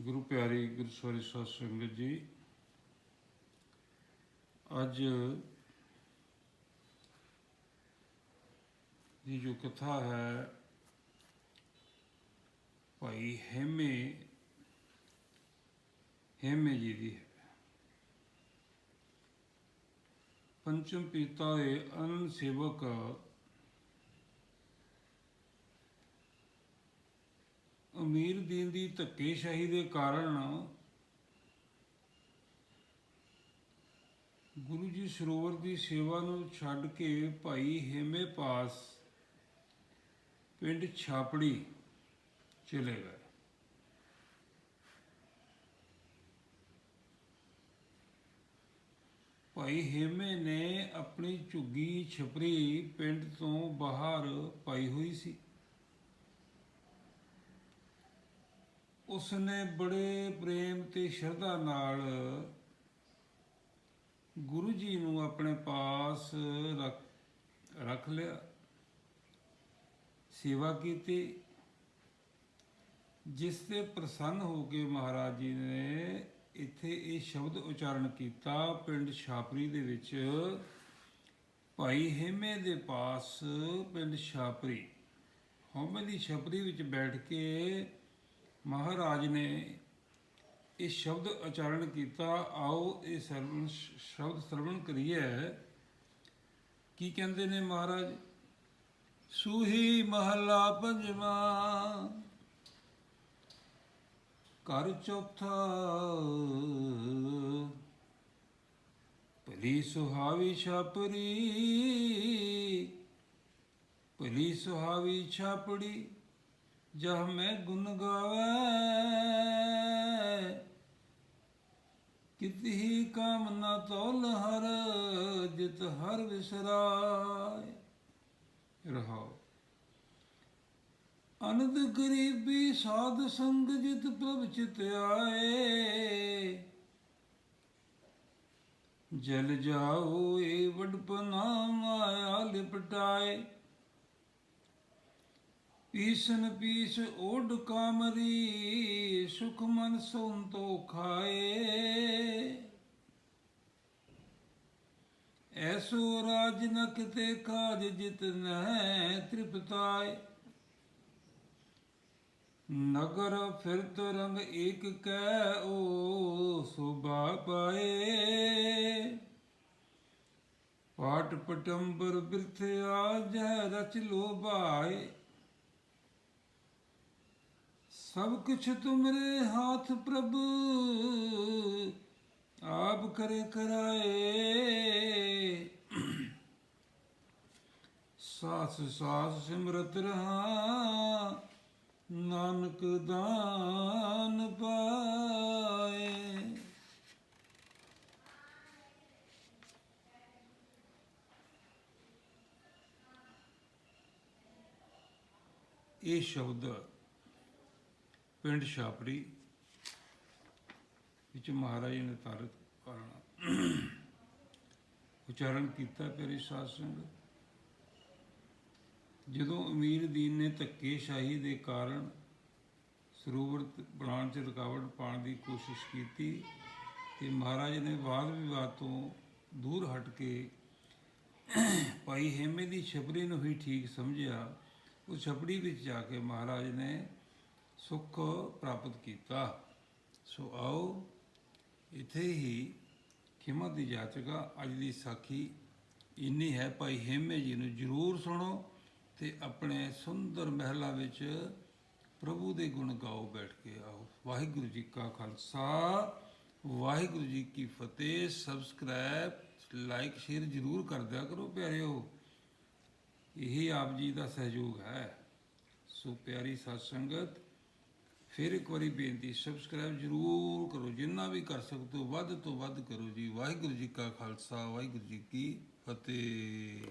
ਗੁਰੂ ਪਿਆਰੀ ਗੁਰਸਵਾਰੀ ਸਾਧ ਸੰਗਤ ਜੀ ਅੱਜ ਦੀ ਜੋ ਕਥਾ ਹੈ ਭਾਈ ਹੇਮੇ ਹੇਮੇ ਜੀ ਦੀ ਹੈ ਪੰਚਮ ਪਿਤਾ ਦੇ ਅਨ ਸੇਵਕ ਅਮੀਰ ਦੀਨ ਦੀ ਧੱਕੇਸ਼ਾਹੀ ਦੇ ਕਾਰਨ ਗੁਰੂ ਜੀ ਸਰੋਵਰ ਦੀ ਸੇਵਾ ਨੂੰ ਛੱਡ ਕੇ ਭਾਈ ਹੇਮੇ ਪਾਸ ਪਿੰਡ ਛਾਪੜੀ ਚਲੇ ਗਏ। ਭਾਈ ਹੇਮੇ ਨੇ ਆਪਣੀ ਝੁੱਗੀ ਛਪਰੀ ਪਿੰਡ ਤੋਂ ਬਾਹਰ ਪਾਈ ਹੋਈ ਸੀ। ਉਸਨੇ ਬੜੇ ਪ੍ਰੇਮ ਤੇ ਸ਼ਰਧਾ ਨਾਲ ਗੁਰੂ ਜੀ ਨੂੰ ਆਪਣੇ ਪਾਸ ਰੱਖ ਰੱਖ ਲਿਆ, ਸੇਵਾ ਕੀਤੀ, ਜਿਸ ਤੇ ਪ੍ਰਸੰਨ ਹੋ ਕੇ ਮਹਾਰਾਜ ਜੀ ਨੇ ਇੱਥੇ ਇਹ ਸ਼ਬਦ ਉਚਾਰਨ ਕੀਤਾ, ਪਿੰਡ ਛਾਪਰੀ ਦੇ ਵਿੱਚ, ਭਾਈ ਹੇਮੇ ਦੇ ਪਾਸ ਪਿੰਡ ਛਾਪਰੀ। ਹਉਮੈ ਦੀ ਛਾਪਰੀ ਵਿੱਚ ਬੈਠ ਕੇ ਮਹਾਰਾਜ ਨੇ ਇਹ ਸ਼ਬਦ ਉਚਾਰਨ ਕੀਤਾ, ਆਓ ਇਹ ਸਰਵਣ ਸ਼ਬਦ ਸਰਵਣ ਕਰੀਏ। ਕੀ ਕਹਿੰਦੇ ਨੇ ਮਹਾਰਾਜ? ਸੂਹੀ ਮਹਲਾ ਪੰਜਵਾ, ਘਰ ਚੌਥਾ, ਭਲੀ ਸੁਹਾਵੀ ਛਾਪੜੀ, ਭਲੀ ਸੁਹਾਵੀ ਛਾਪੜੀ। ਜਹ ਮੈਂ ਗੁਣ ਗਾਵੇ ਕਿਤਹੀ ਕਾਮ ਨਾ ਤੋਲ ਹਰ, ਜਿਤ ਹਰ ਵਿਸਰਾਏ। ਰਹਾਓ। ਅਨੰਦ ਗਰੀਬੀ ਸਾਧ ਸੰਗ ਜਿਤ ਪ੍ਰਭ ਚਿਤ ਆਏ। ਜਲ ਜਾਓ ਏ ਵਡਪਨਾ ਮਾਇਆ ਲਿਪਟਾਏ। ਪੀਸਨ ਪੀਸ ਓਡ ਕਾਮਰੀ, ਸੁਖ ਮਨ ਸੰਤੋ ਖਾਏ। ਐਸੋ ਰਾਜ ਨ ਕਿਤੇ ਕਾਜ ਜਿਤ ਨਹਿ ਤ੍ਰਿਪਤਾਏ। ਨਗਰ ਫਿਰਤ ਰੰਗ ਏਕ ਕੈ ਓ ਸੁਭਾ ਪਾਏ। ਪਾਟ ਪਟੰਬਰ ਬਿਰਥਿਆ ਜਹ ਰਚ ਲੋਭਾਏ। ਸਭ ਕੁਛ ਤੁਮਰੇ ਹਾਥ ਪ੍ਰਭ। ਆਪ ਕਰੇ ਕਰਾਏ। ਸਾਸ ਸਾਸ ਸਿਮਰਤ ਰਹਾ, ਨਾਨਕ ਦਾਨ ਪਾਏ। ਇਹ ਸ਼ਬਦ ਪਿੰਡ ਛਾਪੜੀ ਵਿੱਚ ਮਹਾਰਾਜ ਨੇ ਤਾਰਤ ਕਰਨਾ ਉਚਾਰਨ ਕੀਤਾ ਪਿਆਰੇ ਸਾਧ ਸੰਗਤ। ਜਦੋਂ ਅਮੀਰ ਦੀਨ ਨੇ ਧੱਕੇ ਸ਼ਾਹੀ ਦੇ ਕਾਰਨ ਸਰੋਵਰ ਬਣਾਉਣ 'ਚ ਰੁਕਾਵਟ ਪਾਉਣ ਦੀ ਕੋਸ਼ਿਸ਼ ਕੀਤੀ ਤੇ ਮਹਾਰਾਜ ਨੇ ਵਾਦ ਵਿਵਾਦ ਤੋਂ ਦੂਰ ਹਟ ਕੇ ਭਾਈ ਹੇਮੇ ਦੀ ਛਪੜੀ ਨੂੰ ਹੀ ਠੀਕ ਸਮਝਿਆ, ਉਹ ਛਪੜੀ ਵਿੱਚ ਜਾ ਕੇ ਮਹਾਰਾਜ ਨੇ ਸੁੱਖ ਪ੍ਰਾਪਤ ਕੀਤਾ। ਸੋ ਆਓ ਇੱਥੇ ਹੀ ਖਿਮਾ ਦੀ ਜਾਚਕਾ ਅੱਜ ਦੀ ਸਾਖੀ ਇੰਨੀ ਹੈ। ਭਾਈ ਹੇਮੇ ਜੀ ਨੂੰ ਜਰੂਰ ਸੁਣੋ ਤੇ ਆਪਣੇ ਸੁੰਦਰ ਮਹਿਲਾ ਵਿੱਚ ਪ੍ਰਭੂ ਦੇ ਗੁਣ ਗਾਓ ਬੈਠ ਕੇ ਆਓ। ਵਾਹਿਗੁਰੂ ਜੀ ਕਾ ਖਾਲਸਾ, ਵਾਹਿਗੁਰੂ ਜੀ ਕੀ ਫਤਿਹ। ਸਬਸਕ੍ਰਾਈਬ, ਲਾਈਕ, ਸ਼ੇਅਰ ਜਰੂਰ ਕਰ ਦਿਆ ਕਰੋ ਪਿਆਰਿਓ। ਇਹੀ ਆਪ ਜੀ ਦਾ ਸਹਿਯੋਗ ਹੈ। ਸੋ ਪਿਆਰੀ ਸਾਧ ਸੰਗਤ ਫਿਰ ਇੱਕ ਵਾਰੀ ਬੇਨਤੀ ਸਬਸਕ੍ਰਾਈਬ ਜਰੂਰ ਕਰੋ, ਜਿੰਨਾ ਵੀ ਕਰ ਸਕਦੇ ਹੋ ਵੱਧ ਤੋਂ ਵੱਧ ਕਰੋ ਜੀ। ਵਾਹਿਗੁਰੂ ਜੀ ਕਾ ਖਾਲਸਾ, ਵਾਹਿਗੁਰੂ ਜੀ ਕੀ ਫਤਿਹ।